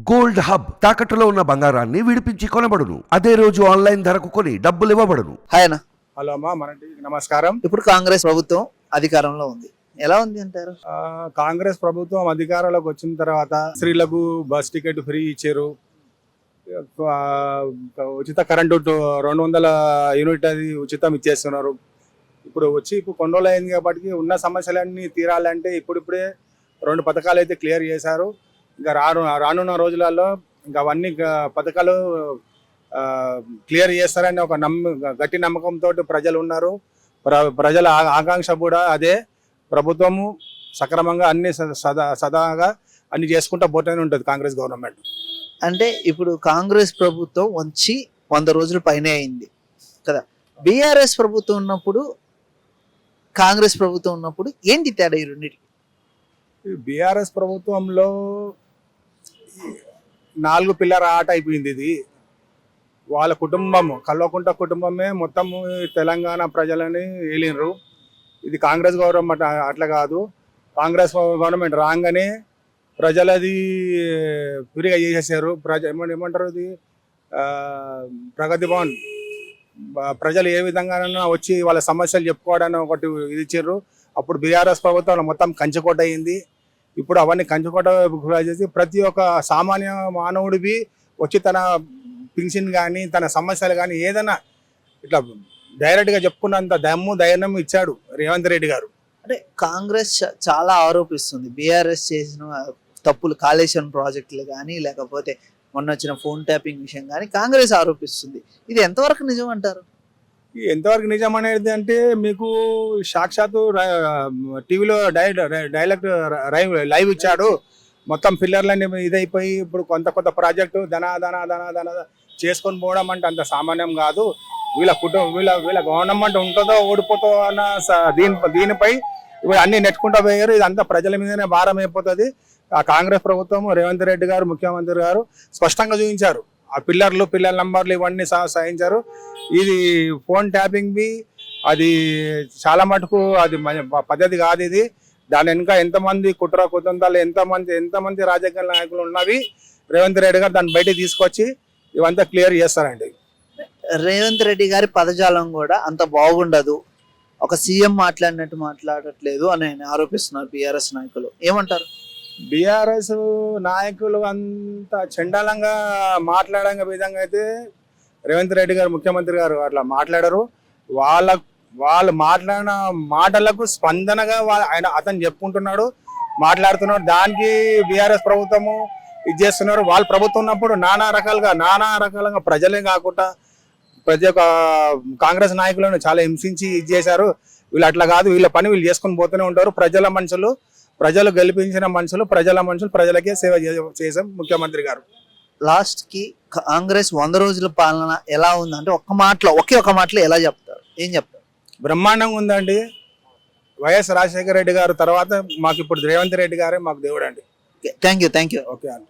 Gold hub తాకట్టులో ఉన్న బంగారాన్ని విడిపించి కొనబడును. అదే రోజు ఆన్లైన్ ధరకు కొని డబ్బులు ఇవ్వబడును. హాయ్ హలో అమ్మా మన నమస్కారం. ఇప్పుడు కాంగ్రెస్ ప్రభుత్వం అధికారంలో ఉంది. ఎలా ఉంది అంటారు? ఆ, కాంగ్రెస్ ప్రభుత్వం అధికారంలోకి వచ్చిన తర్వాత స్త్రీలకు బస్ టికెట్ ఫ్రీ ఇచ్చారు. ఆ, ఉచిత కరెంటు రెండు వందల యూనిట్ అది ఉచితం ఇచ్చేస్తున్నారు. ఇప్పుడు వచ్చి ఇప్పుడు కొన్ని రోజులు అయింది కాబట్టి ఉన్న సమస్యలన్నీ తీరాలంటే ఇప్పుడిప్పుడే రెండు పథకాలు అయితే క్లియర్ చేశారు. ఇంకా రాను రానున్న రోజులలో ఇంకా అవన్నీ పథకాలు క్లియర్ చేస్తారని ఒక నమ్మ గట్టి నమ్మకంతో ప్రజలు ఉన్నారు. ప్ర- ప్రజల ఆకాంక్ష కూడా అదే. ప్రభుత్వము సక్రమంగా అన్ని సదా సదాగా అన్ని చేసుకుంటా పోతూనే ఉంటుంది కాంగ్రెస్ గవర్నమెంట్. అంటే ఇప్పుడు కాంగ్రెస్ ప్రభుత్వం వచ్చి వంద రోజుల పైనే అయింది కదా. బీఆర్ఎస్ ప్రభుత్వం ఉన్నప్పుడు కాంగ్రెస్ ప్రభుత్వం ఉన్నప్పుడు ఏంటి తేడా ఈ రెండింటికి? బీఆర్ఎస్ ప్రభుత్వంలో నాలుగు పిల్లల ఆట అయిపోయింది ఇది. వాళ్ళ కుటుంబం కల్వకుంట కుటుంబమే మొత్తం తెలంగాణ ప్రజలని ఏలినరు ఇది కాంగ్రెస్ గవర్నమెంట్ అట్లా కాదు. కాంగ్రెస్ గవర్నమెంట్ రాగానే ప్రజలది ఫ్రీగా చేసేసారు. ప్రజ ఏమంటారు ఇది? ప్రగతి భవన్. ప్రజలు ఏ విధంగానైనా వచ్చి వాళ్ళ సమస్యలు చెప్పుకోవడానికి ఒకటి ఇది ఇచ్చారు. అప్పుడు బీఆర్ఎస్ ప్రభుత్వం మొత్తం కంచెకోట అయింది. ఇప్పుడు అవన్నీ కంచుకోట చేసి ప్రతి ఒక్క సామాన్య మానవుడివి వచ్చి తన పింఛన్ కానీ తన సమస్యలు కానీ ఏదైనా ఇట్లా డైరెక్ట్గా చెప్పుకున్నంత దమ్ము ధైర్యం ఇచ్చాడు రేవంత్ రెడ్డి గారు. అంటే కాంగ్రెస్ చాలా ఆరోపిస్తుంది. బీఆర్ఎస్ చేసిన తప్పులు కాళేశ్వరం ప్రాజెక్టులు కానీ లేకపోతే మొన్న వచ్చిన ఫోన్ ట్యాపింగ్ విషయం కానీ కాంగ్రెస్ ఆరోపిస్తుంది. ఇది ఎంతవరకు నిజం అంటారు? ఎంతవరకు నిజం అనేది అంటే మీకు సాక్షాత్తు టీవీలో డైరెక్ట్ డైలాగ్ లైవ్ ఇచ్చాడు. మొత్తం పిల్లర్లన్నీ ఇదైపోయి ఇప్పుడు కొంత కొత్త ప్రాజెక్టు ధన ధన ధన ధన చేసుకొని పోవడం అంటే అంత సామాన్యం కాదు. వీళ్ళ కుటుంబం వీళ్ళ వీళ్ళ గవర్నమెంట్ ఉంటుందో ఓడిపోతుందో అన్న దీని దీనిపై ఇప్పుడు అన్ని నెట్టుకుంటూ పోయారు. ఇదంతా ప్రజల మీదనే భారం అయిపోతుంది ఆ కాంగ్రెస్ ప్రభుత్వం రేవంత్ రెడ్డి గారు ముఖ్యమంత్రి గారు స్పష్టంగా చూపించారు. ఆ పిల్లర్లు పిల్లల నంబర్లు ఇవన్నీ సాధించారు ఇది ఫోన్ ట్యాపింగ్ బి అది చాలా మటుకు అది పద్ధతి కాదు ఇది. దాని వెనుక ఎంతమంది కుట్ర కుతంతాలు ఎంతమంది ఎంతమంది రాజకీయ నాయకులు ఉన్నవి రేవంత్ రెడ్డి గారు దాన్ని బయటికి తీసుకొచ్చి ఇవంతా క్లియర్ చేస్తారండి. రేవంత్ రెడ్డి గారి పదజాలం కూడా అంత బాగుండదు. ఒక సీఎం మాట్లాడినట్టు మాట్లాడట్లేదు అని ఆయన ఆరోపిస్తున్నారు బీఆర్ఎస్ నాయకులు. ఏమంటారు? బీఆర్ఎస్ నాయకులు అంత చండాలంగా మాట్లాడే విధంగా అయితే రేవంత్ రెడ్డి గారు ముఖ్యమంత్రి గారు అట్లా మాట్లాడరు. వాళ్ళ వాళ్ళు మాట్లాడిన మాటలకు స్పందనగా ఆయన అతను చెప్పుకుంటున్నాడు మాట్లాడుతున్నాడు. దానికి బీఆర్ఎస్ ప్రభుత్వము ఇది చేస్తున్నారు. వాళ్ళు ప్రభుత్వం ఉన్నప్పుడు నానా రకాలుగా నానా రకాలుగా ప్రజలే కాకుండా ప్రతి ఒక్క కాంగ్రెస్ నాయకులను చాలా హింసించి ఇది చేశారు. వీళ్ళు అట్లా కాదు వీళ్ళ పని వీళ్ళు చేసుకొని పోతూనే ఉంటారు. ప్రజల మనుషులు ప్రజలు గెలిపించిన మనుషులు ప్రజల మనుషులు ప్రజలకే సేవ చేసాం ముఖ్యమంత్రి గారు. లాస్ట్కి కాంగ్రెస్ వంద రోజుల పాలన ఎలా ఉంది అంటే ఒక్క మాటలో ఒకే ఒక మాటలో ఎలా చెప్తారు? ఏం చెప్తారు? బ్రహ్మాండంగా ఉందండి. వైఎస్ రాజశేఖర రెడ్డి గారు తర్వాత మాకు ఇప్పుడు రేవంత్ రెడ్డి గారే మాకు దేవుడు అండి thank you thank you okay అండి.